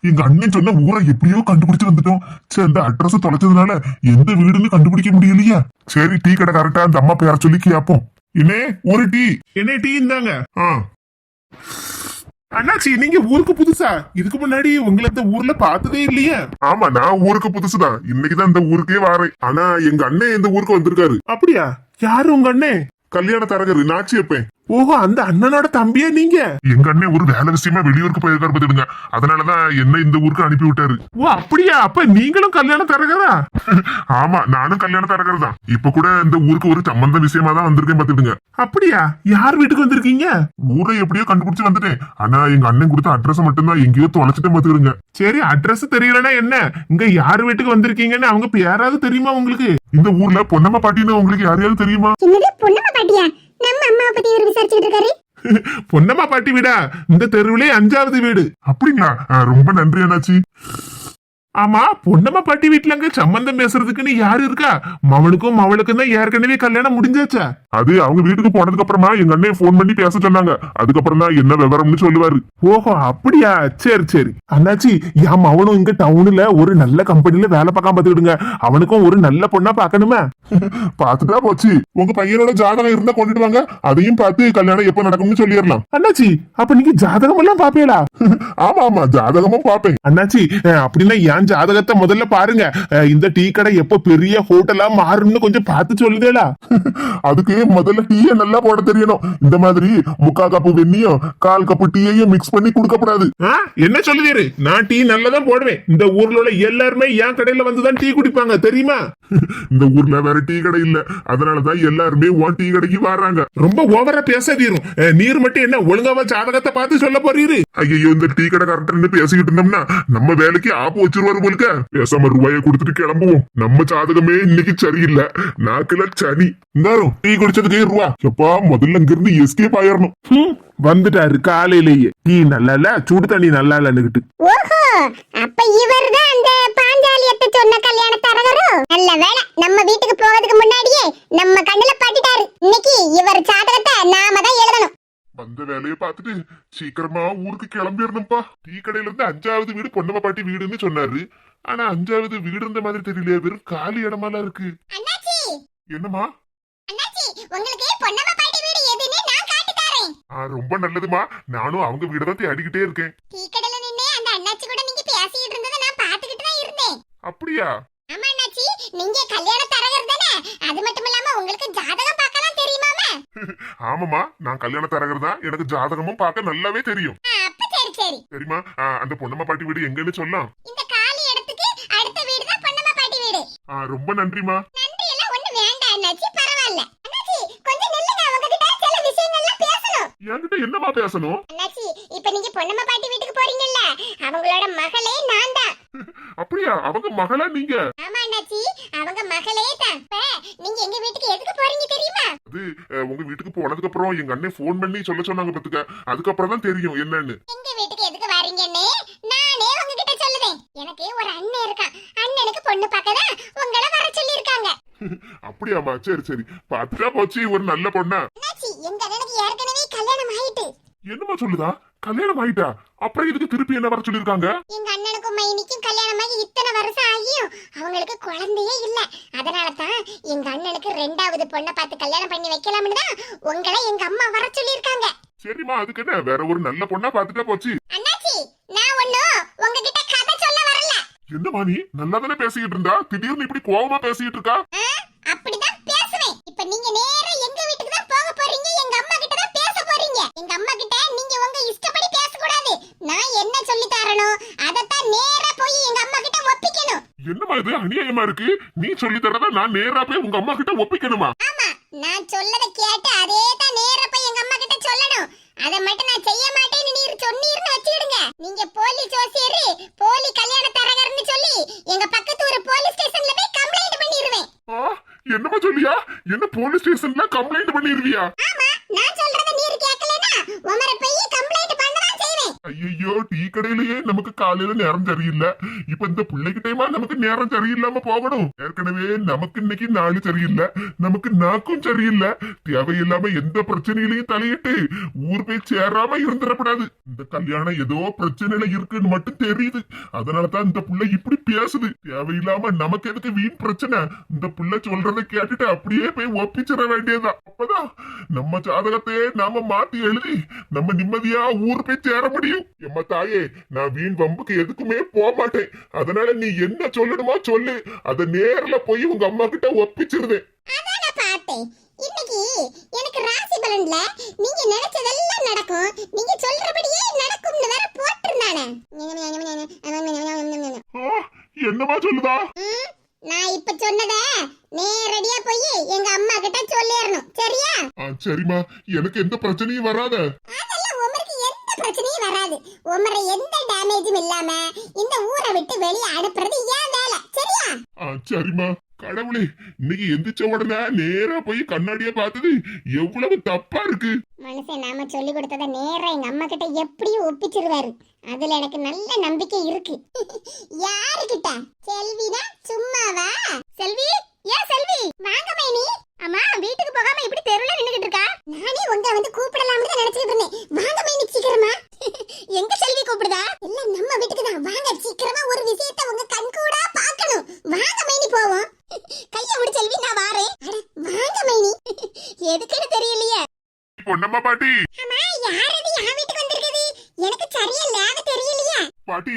எங்க அண்ணன் சொன்ன ஊரை எப்படியோ கண்டுபிடிச்சு வந்துட்டோம். சரி இந்த அட்ரஸ் தொலைச்சதுனால எந்த வீடுன்னு கண்டுபிடிக்க முடியலையா. சரி டீ கடை கரெக்டா அந்த அம்மா பேர சொல்லி கேப்போம். என்னே ஒரு டீ? என்ன டீ இந்தாங்க ஆ. அண்ணாச்சி நீங்க ஊருக்கு புதுசா? இதுக்கு முன்னாடி உங்களை இந்த ஊர்ல பார்த்ததே இல்லையே. ஆமா நான் ஊருக்கு புதுசுதான். இன்னைக்குதான் இந்த ஊருக்கே வாரேன். ஆனா எங்க அண்ணன் இந்த ஊருக்கு வந்திருக்காரு. அப்படியா? யாரு உங்க அண்ணே? கல்யாண தரகரு நாச்சி வைப்பேன் ஓஹோ அந்த அண்ணனோட தம்பியா நீங்க? எங்க அண்ணன் ஒரு வேலை விஷயமா வெளியூருக்கு போயிருக்காரு பாத்துடுங்க அதனாலதான் என்ன இந்த ஊருக்கு அனுப்பி விட்டாரு. ஓ அப்படியா? அப்ப நீங்களும் கல்யாணம் தரகரா? ஆமா நானும் கல்யாண தரகர் தான் இப்ப கூட இந்த ஊருக்கு ஒரு சம்பந்த விஷயமா தான் வந்திருக்கேன் பாத்துடுங்க அப்படியா? யார் வீட்டுக்கு வந்திருக்கீங்க? ஊரை எப்படியோ கண்டுபிடிச்சு வந்துட்டேன். ஆனா எங்க அண்ணன் கொடுத்த அட்ரஸ் மட்டும்தான் எங்கேயோ தொலைச்சிட்டேன் பாத்துடுங்க சரி அட்ரஸ் தெரியலனா என்ன? இங்க யார் வீட்டுக்கு வந்திருக்கீங்கன்னு அவங்க பேராவது தெரியுமா உங்களுக்கு? இந்த ஊர்ல பொன்னம்மா பாட்டின்னு உங்களுக்கு யாரையாவது தெரியுமா? பொண்ணம்மா பாட்டியா? நம்ம அம்மாவை பத்தி இவர் விசாரிச்சுட்டு இருக்காரு? பொன்னம்மா பாட்டி வீடா? இந்த தெருவிலே அஞ்சாவது வீடு. அப்படிங்களா? ரொம்ப நன்றி அண்ணாச்சி. ஆமா பொன்னம்மா பாட்டி வீட்டுல அங்க சம்பந்தம் பேசுறதுக்குன்னு யாரு இருக்கா? மவனுக்கும் மவளுக்கும் தான் ஏற்கனவே கல்யாணம் முடிஞ்சாச்சா? அது அவங்க வீட்டுக்கு போனதுக்கு அப்புறமா எங்க அண்ணன் ஃபோன் பண்ணி பேச சொன்னாங்க. அதுக்கப்புறம் தான் என்ன விவரம்னு சொல்லுவாரு. ஓஹோ அப்படியா? சரி சரி. அண்ணாச்சி என் மவனும் இங்க டவுன்ல ஒரு நல்ல கம்பெனில வேலை பார்க்காம பாத்துக்கிடுங்க அவனுக்கும் ஒரு நல்ல பொண்ணா பார்க்கணுமே? பாத்துட்டா போச்சு. உங்க பையனோட ஜாதகம் இருந்தா கொண்டுட்டு வாங்க. அதையும் பார்த்து கல்யாணம் எப்ப நடக்கும்னு சொல்லிடலாம். அண்ணாச்சி அப்ப நீங்க ஜாதகம் எல்லாம் பாப்பீங்களா ஆமா ஆமா. ஜாதகமும் பாப்பேன் அண்ணாச்சி அப்படின்னா என் ஜாதகத்தை முதல்ல பாருங்க. இந்த டீ கடை எப்போ பெரிய ஹோட்டலா மாறும்னு கொஞ்சம் பார்த்து சொல்லுதேடா. அதுக்கு முதல்ல டீயை நல்லா போட தெரியணும். இந்த மாதிரி முக்கா கப்பு வெண்ணியும் கால் கப்பு டீயையும் மிக்ஸ் பண்ணி கொடுக்கப்படாது ஆ, என்ன சொல்லுதீரு? நான் டீ நல்லதான் போடுவேன். இந்த ஊர்ல உள்ள எல்லாருமே என் கடையில வந்துதான் டீ குடிப்பாங்க. தெரியுமா? இந்த ஊர்ல வேற டீ கடை இல்ல. அதனாலதான் எல்லாருமே உன் டீ கடைக்கு வர்றாங்க ரொம்ப ஓவரா பேசாதீரும். அஹ், நீர் மட்டும் என்ன ஒழுங்காவா ஜாதகத்தை பார்த்து சொல்ல போறீரு? ஐயோ இந்த டீ கடை கரெக்டா பேசிக்கிட்டு இருந்தோம்னா நம்ம வேலைக்கு ஆப்பு வச்சிருவாரு போலுக்க பேசாம ரூபாயை கொடுத்துட்டு கிளம்புவோம். நம்ம ஜாதகமே இன்னைக்கு சரியில்லை. நாக்குல சனி இந்தாரும் டீ குடிச்சதுக்கு ரூபா. எப்பா முதல்ல இங்க இருந்து எஸ்கேப் ஆயிரணும் வந்துட்டாரு காலையிலேயே. டீ நல்லா இல்ல சுடு தண்ணி நல்லா இல்லன்னுகிட்டு ஓஹோ அப்ப இவர்தான் அந்த பாஞ்சாலியத்தை சொன்ன கல்யாண தரகரு நல்ல வேளை நம்ம வீட்டுக்கு போறதுக்கு முன்னாடியே நம்ம கண்ணுல பட்டுட்டாரு. இன்னைக்கு இவர் ஜாதகத்தை நாம தான் எழுதணும். வந்த வேலையை பார்த்துட்டு சீக்கிரமா ஊருக்கு கிளம்பிடணும்ப்பா டீ கடையில இருந்து அஞ்சாவது வீடு பொன்னம்மா பாட்டி வீடுன்னு சொன்னாரு. ஆனா அஞ்சாவது வீடு இருந்த மாதிரி தெரியலையே வெறும் காலி இடமாலாம் இருக்கு. என்னம்மா? ரொம்ப நல்லதுமா. நானும் அவங்க வீட தான் தேடிக்கிட்டே இருக்கேன். டீ கடையில நின்னு அந்த அண்ணாச்சி கூட நீங்க பேசிட்டு இருந்ததை நான் பாத்துக்கிட்டு தான் இருந்தேன். அப்படியா? ஆமா அண்ணாச்சி நீங்க கல்யாண தரகர் தானே? அது மட்டும் இல்லாம உங்களுக்கு ஜாதகம் ஆமாமா நான் கல்யாண தரகர் தான் எனக்கு ஜாதகமும் பார்க்க நல்லாவே தெரியும். ஆ, அப்ப சரி சரி. சரிம்மா ஆ, அந்த பொன்னம்மா பாட்டி வீடு எங்கன்னு சொல்லலாம். இந்த காலி இடத்துக்கு அடுத்த வீடு தான் பொன்னம்மா பாட்டி வீடு. ஆ, ரொம்ப நன்றிமா நன்றி எல்லாம் ஒண்ணு வேண்டாம் அண்ணாச்சி பரவாயில்ல. அண்ணாச்சி கொஞ்சம் நில்லுங்க உங்ககிட்ட சில விஷயங்கள்லாம் பேசணும். என்கிட்ட என்னமா பேசணும்? அண்ணாச்சி இப்ப நீங்க பொன்னம்மா பாட்டி வீட்டுக்கு போறீங்கல்ல அவங்களோட மகளே நான் தான். அப்படியா? அவங்க மகளா நீங்க? ஆமா அண்ணாச்சி அவங்க மகளே தான். நீங்க எங்க வீட்டுக்கு எதுக்கு போறீங்க தெரியுமா? அது உங்க வீட்டுக்கு போனதுக்கு அப்புறம் எங்க அண்ணன் ஃபோன் பண்ணி சொல்ல சொன்னாங்க பத்துக்க. அதுக்கப்புறம் தான் தெரியும் என்னன்னு. எங்க வீட்டுக்கு எதுக்கு வாரீங்கன்னு நானே உங்ககிட்ட சொல்லுதேன். எனக்கு ஒரு அண்ணன் இருக்கான். அண்ணனுக்கு பொண்ணு பார்க்க தான் உங்களை வர சொல்லியிருக்காங்க. அப்படியாமா சரி சரி. பாத்துட்டா போச்சு ஒரு நல்ல பொண்ணா? எங்க அண்ணனுக்கு ஏற்கனவே கல்யாணம் ஆயிட்டு. என்னமா சொல்லுதா? கல்யாணம் ஆயிட்டா? அப்புறம் இதுக்கு திருப்பி என்ன வர சொல்லிருக்காங்க எங்க அண்ணனுக்கும் மைனிக்கும் கல்யாணமாகி இத்தனை வருஷம் ஆகியும் அவங்களுக்கு குழந்தையே இல்ல. அதனால தான் எங்க அண்ணனுக்கு ரெண்டாவது பொண்ணை பார்த்து கல்யாணம் பண்ணி வைக்கலாம்னு தான் உங்களை எங்க அம்மா வர சொல்லியிருக்காங்க. சரிம்மா அதுக்கு என்ன? வேற ஒரு நல்ல பொண்ணா பாத்துட்டா போச்சு. அண்ணாச்சி நான் ஒண்ணும் உங்ககிட்ட கதை சொல்ல வரல. என்னமா நீ? நல்லா தானே பேசிக்கிட்டு இருந்தா? திடீர்னு இப்படி கோவமா பேசிக்கிட்டு இருக்கா? அப்படிதான் பேசுவேன். இப்ப நீங்க நேரா எங்க வீட்டுக்கு தான் போக போறீங்க எங்க அம்மா கிட்ட தான் பேச போறீங்க எங்க அம்மா கிட்ட நீங்க உங்க இஷ்டப்படி பேசக்கூடாது. நான் என்ன சொல்லி தரணும் அதத்தான் நேரா போய் எங்க அம்மா கிட்ட ஒப்பிக்கணும். என்னமா இது? அநியாயமா இருக்கு. நீ சொல்லி தரத நான் நேரா போய் உங்க அம்மா கிட்ட ஒப்பிக்கணுமா? ஆமா நான் சொல்லத கேட்டு அதே தான் நேரா போய் எங்க அம்மா கிட்ட சொல்லணும். அத மட்டும் நான் செய்ய மாட்டேன்னு நீர் சொன்னீர்னு வச்சிடுங்க. நீங்க போலி ஜோசியரு போலி கல்யாண தரகர்னு சொல்லி எங்க பக்கத்து ஒரு போலீஸ் ஸ்டேஷன்ல போய் கம்ப்ளைண்ட் பண்ணிடுவேன் என்னமா சொல்லியா? என்ன போலீஸ் ஸ்டேஷன்ல கம்ப்ளைண்ட் பண்ணிருவியா? ஆமா நான் சொல்றத நீர் கேட்கலனா உமர போய் கம்ப்ளைண்ட் பண்ண தான் செய்வேன் ஐயோ டீ கடையிலேயே நமக்கு காலையில நேரம் சரியில்லை. இப்ப இந்த பிள்ளைகிட்டயுமா நமக்கு நேரம் சரியில்லாம போகணும். ஏற்கனவே நமக்கு இன்னைக்கு நாள் சரியில்லை. நமக்கு நாக்கும் சரியில்லை. தேவையில்லாம எந்த பிரச்சனையிலையும் தலையிட்டு ஊர் போய் சேராம இருந்துடக்கூடாது. இந்த கல்யாணம் ஏதோ பிரச்சனையில இருக்குன்னு மட்டும் தெரியுது. அதனாலதான் இந்த புள்ள இப்படி பேசுது. தேவையில்லாம நமக்கு எதுக்கு வீண் பிரச்சனை? இந்த புள்ள சொல்றதை கேட்டுட்டு அப்படியே போய் ஒப்பிச்சிட வேண்டியதுதான். அப்பதான் நம்ம ஜாதகத்தையே நாம மாத்தி எழுதி நம்ம நிம்மதியா ஊர் போய் சேர முடியும். எம்மா தாயே நான் வீண் வம்புக்கு எதுக்குமே போக மாட்டேன் அதனால நீ என்ன சொல்லணுமா சொல்லு. அத நேர்ல போய் உங்க அம்மா கிட்ட பார்த்தேன் இன்னைக்கு எனக்கு ராசி பலன்ல நீங்க நினைச்சதெல்லாம் நடக்கும். நீங்க சொல்றபடியே நடக்கும்னு வேற போட்டிருந்தானே. என்னமா சொல்லுதா? நான் இப்ப சொன்னத நேரடியா போய் எங்க அம்மா கிட்ட சொல்லிடணும். சரியா? சரிம்மா. எனக்கு எந்த பிரச்சனையும் வராத. பிரச்சனையும் வராது. உமரை எந்த டேமேஜும் இல்லாம இந்த ஊரை விட்டு வெளியே அனுப்புறது ஏன் வேலை. சரியா? சரிம்மா. கடவுளே இன்னைக்கு எந்திரிச்ச உடனே நேரா போய் கண்ணாடிய பார்த்தது எவ்வளவு தப்பா இருக்கு. மனுஷன் நாம சொல்லி கொடுத்தத நேரா எங்க அம்மா கிட்ட எப்படியும் ஒப்பிச்சிருவாரு. அதுல எனக்கு நல்ல நம்பிக்கை இருக்கு. யாருகிட்ட செல்வினா? சும்மாவா? செல்வி? ஏன் செல்வி? வாங்க மைனி. அம்மா வீட்டுக்கு போகாம இப்படி தெருவுல நின்னுகிட்டு இருக்கா? நானே உங்க வந்து கூப்பிடலாம்னு தான் நினைச்சிட்டு இருந்தேன். வாங்க மைனி சீக்கிரமா. எங்க செல்வி கூப்பிடுதா? இல்ல நம்ம வீட்டுக்கு தான். வாங்க சீக்கிரமா ஒரு விஷயத்தை உங்க கண் கூட பார்க்கணும். வாங்க மைனி போவோம். கைய விடு செல்வி நான் வாரேன். வாங்க மைனி. எதுக்குன்னு தெரியலையே. பொன்னம்மா பாட்டி. அம்மா யார் என் வீட்டுக்கு வந்திருக்குது? எனக்கு சரியா லேவ தெரியலையே. பாட்டி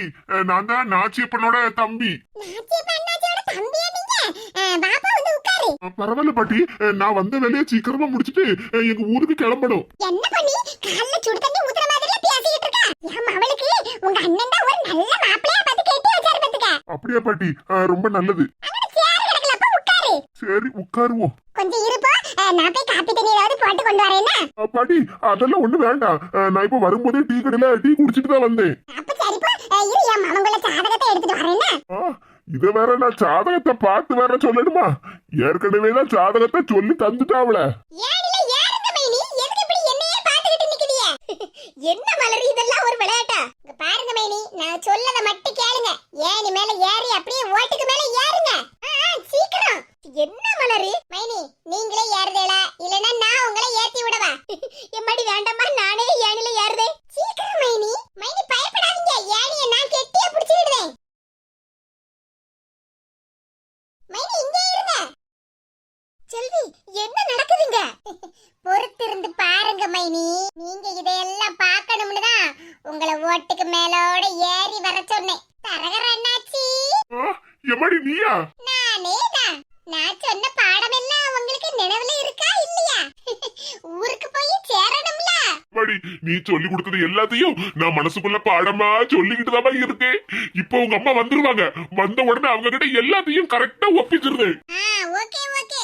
நான் தான் நாச்சியப்பனோட தம்பி. பரவாயில்ல பாட்டி. நான் வந்த வேலையை சீக்கிரமா முடிச்சிட்டு எங்க ஊருக்கு கிளம்பணும். என்ன பண்ணி கால்ல சுடு தண்ணி ஊத்துற மாதிரியே பேசிக்கிட்டு இருக்கா? என் அவளுக்கு? உங்க அண்ணன் தான் ஒரு நல்ல மாப்பிளையா பார்த்து கேட்டு வச்சாரு பாத்துக்க அப்படியா பாட்டி. ரொம்ப நல்லது. சேர் உட்காருவோம். கொஞ்சம் இருப்போ நான் போய் காப்பி தண்ணி ஏதாவது போட்டு கொண்டு வரேன்னா பாட்டி அதெல்லாம் ஒண்ணு வேண்டாம். நான் இப்ப வரும்போதே டீ கடையில டீ குடிச்சிட்டு தான் வந்தேன். அப்ப சரிப்போ இரு என் மகன்குள்ள சாதகத்தை எடுத்துட்டு வரேன்னா இது வேற நான் ஜாதகத்தை பார்த்து வேற சொல்லணுமா? ஏற்கனவே தான் ஜாதகத்தை சொல்லி தந்துட்டாவல என்னையே பார்த்துக்கிட்டு என்ன மலரி இதெல்லாம் ஒரு விளையாட்டா? பாருங்க மைனி நான் சொல்லத மட்டும் கேளுங்க. ஏனி மேல ஏறி அப்படியே ஓட்டுக்கு மேல ஏறுங்க ஆ, ஆ, சீக்கிரம் என்ன மலரு மைனி நீங்களே ஏறுதேலா இல்லனா நான் உங்களை ஏத்தி விடவா எம்மாடி வேண்டாமா நானே ஏனில ஏறுதே சீக்கிரம் மைனி மைனி பயப்படாதீங்க ஏனிய நான் கெட்டியா பிடிச்சிடுறேன் மைனி இங்கே இருங்க செல்வி என்ன நடக்குதுங்க பொறுத்திருந்து பாருங்க மைனி. நீங்க இதையெல்லாம் பார்க்கணும்னு தான் உங்களை ஓட்டுக்கு மேலோட ஏறி வர சொன்னேன். தரகர் அண்ணாச்சி. எம்மாடி நீயா? நானே தான் நான் சொன்ன பாடம் எல்லாம் உங்களுக்கு நினைவுல இருக்கா இல்லையா? ஊருக்கு போய் சேரணும்ல. எம்மாடி நீ சொல்லி கொடுத்தது எல்லாத்தையும் நான் மனசுக்குள்ள பாடமா சொல்லிக்கிட்டு தான் இருக்கேன். இப்போ உங்க அம்மா வந்துருவாங்க. வந்த உடனே அவங்க கிட்ட எல்லாத்தையும் கரெக்டா ஒப்பிச்சிருந்தேன் ஓகே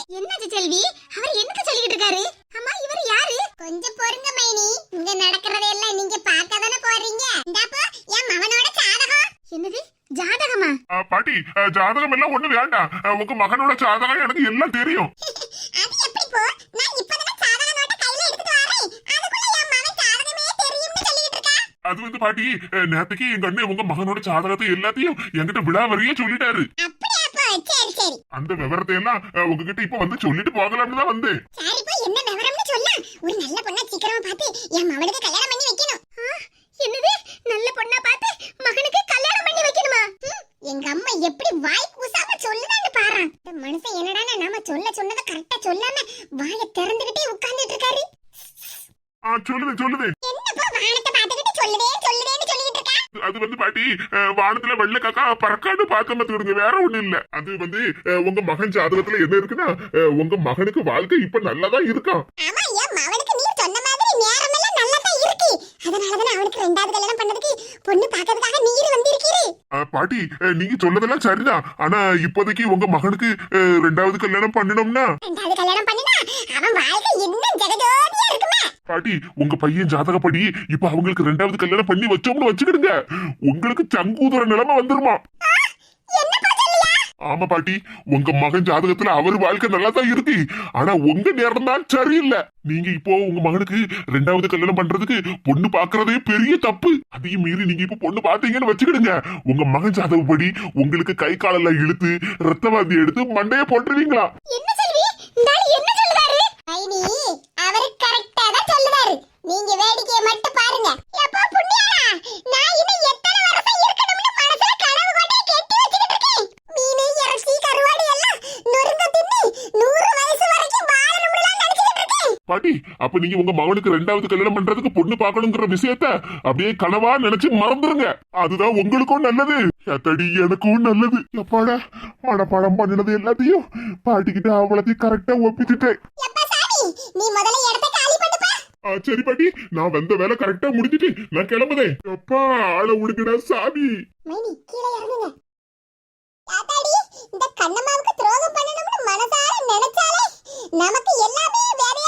என்னாச்சு செல்வி? அவர் என்னக்கு சொல்லிட்டு இருக்காரு? அம்மா இவர் யாரு? கொஞ்சம் பொறுங்க மைனி. இங்க நடக்கிறதெல்லாம் நீங்க பார்க்க தானே போறீங்க இந்தாப்பா என் மகனோட ஜாதகம். என்னது? ஜாதகமா? ஆ, பாட்டி ஜாதகம் எல்லாம் ஒண்ணு வேண்டாம். உங்க மகனோட ஜாதகம் எனக்கு எல்லாம் தெரியும். அது எப்படி போ? நான் இப்பதானே ஜாதக நோட்ட கையில எடுத்துட்டு வரேன். அதுக்குள்ள என் மகன் ஜாதகமே தெரியும்னு சொல்லிட்டு இருக்கா? அது வந்து பாட்டி நேத்துக்கு எங்க அண்ணன் உங்க மகனோட ஜாதகத்தை எல்லாத்தையும் என்கிட்ட விழாவறியே சொல்லிட்டாரு. அப்படியா? போ சரி. அந்த விவரத்தை எல்லாம் உங்ககிட்ட இப்ப வந்து சொல்லிட்டு போகலாம்னு தான் வந்தேன். சரி போ என்ன விவரம்னு சொல்ல ஒரு நல்ல பொண்ணா சீக்கிரமா பார்த்து என் மகனுக்கு கல்யாணம் பண்ணி வைக்கணும். என்னது? நல்ல பொண்ணா பார்த்து மகனுக்கு கல்யாணம் பண்ணி வைக்கணுமா? எங்க அம்மா எப்படி வாய் கூசாம சொல்லுதான்னு பாரு. இந்த மனுஷன் என்னடா நாம சொல்ல சொன்னதை கரெக்டா சொல்லாம வாயை திறந்துகிட்டே உட்கார்ந்துட்டு இருக்காரு. ஆ சொல்லுவேன் வானத்துல வெள்ளை காக்கா பறக்கான்னு பார்க்க மாத்துக்கிடுங்க வேற ஒண்ணு இல்ல. அது வந்து உங்க மகன் ஜாதகத்துல என்ன இருக்குன்னா உங்க மகனுக்கு வாழ்க்கை இப்ப நல்லாதான் இருக்கான் பாட்டி நீங்க சொல்லதெல்லாம் சரிதான் ஆனா இப்போதைக்கு உங்க மகனுக்கு ரெண்டாவது கல்யாணம் பண்ணணும்னா? ரெண்டாவது கல்யாணம் பண்ணினா அவன் வாழ்க்கை இன்னும் ஜெகஜோதியா இருக்குமா? பாட்டி உங்க பையன் ஜாதகப்படி இப்ப அவங்களுக்கு ரெண்டாவது கல்யாணம் பண்ணி வச்சோம்னு வச்சுக்கிடுங்க. உங்களுக்கு சங்கூதுற நிலைமை வந்துருமா? ஆமா பாட்டி உங்க மகன் ஜாதகத்துல அவர் வாழ்க்கை நல்லா தான் இருக்கு. ஆனா உங்க நேரம் தான் சரியில்லை. நீங்க இப்போ உங்க மகனுக்கு ரெண்டாவது கல்யாணம் பண்றதுக்கு பொண்ணு பாக்குறதே பெரிய தப்பு. அதையும் மீறி நீங்க இப்போ பொண்ணு பாத்தீங்கன்னு வச்சுக்கிடுங்க. உங்க மகன் ஜாதகப்படி உங்களுக்கு கை காலெல்லாம் இழுத்து ரத்தவாதி எடுத்து மண்டைய போட்டுருவீங்களா? ஐனி அவர் கரெக்டா தான் சொல்லுவாரு. நீங்க வேடிக்கையை மட்டும் பாருங்க. எப்பா புண்ணியாடா நான் இன்னும் எத்தனை வருஷம் இருக்கணும்னு மனசுல கனவு கொண்டே கெட்டி வச்சுக்கிட்டு இருக்கேன். மீன் இறைச்சி கருவாடு எல்லாம் நொறுங்க தின்னு நூறு வயசு வரைக்கும் வாழணும்னு நினைச்சுக்கிட்டு இருக்கேன். பாட்டி அப்ப நீங்க உங்க மகனுக்கு ரெண்டாவது கல்யாணம் பண்றதுக்கு பொண்ணு பார்க்கணுங்கிற விஷயத்த அப்படியே கனவா நினைச்சு மறந்துருங்க. அதுதான் உங்களுக்கும் நல்லது. எத்தடி எனக்கும் நல்லது. எப்பாடா மனப்பாடம் பண்ணினது எல்லாத்தையும் பாட்டிக்கிட்ட அவ்வளோத்தையும் கரெக்டா ஒப்பிச்சுட்டேன் நீ முதல்ல இடத்த காலி பண்ணுப்பா சரி பாட்டி. நான் வந்த வேலை கரெக்டா முடிச்சிட்டு நான் கிளம்புதேன் எப்பா ஆள விடுங்கடா சாமி. மைனி கீழே இறங்குங்க. தாத்தாடி இந்த கண்ணம்மாவுக்கு துரோகம் பண்ணணும்னு மனசார நினைச்சாலே நமக்கு எல்லாமே முடியுது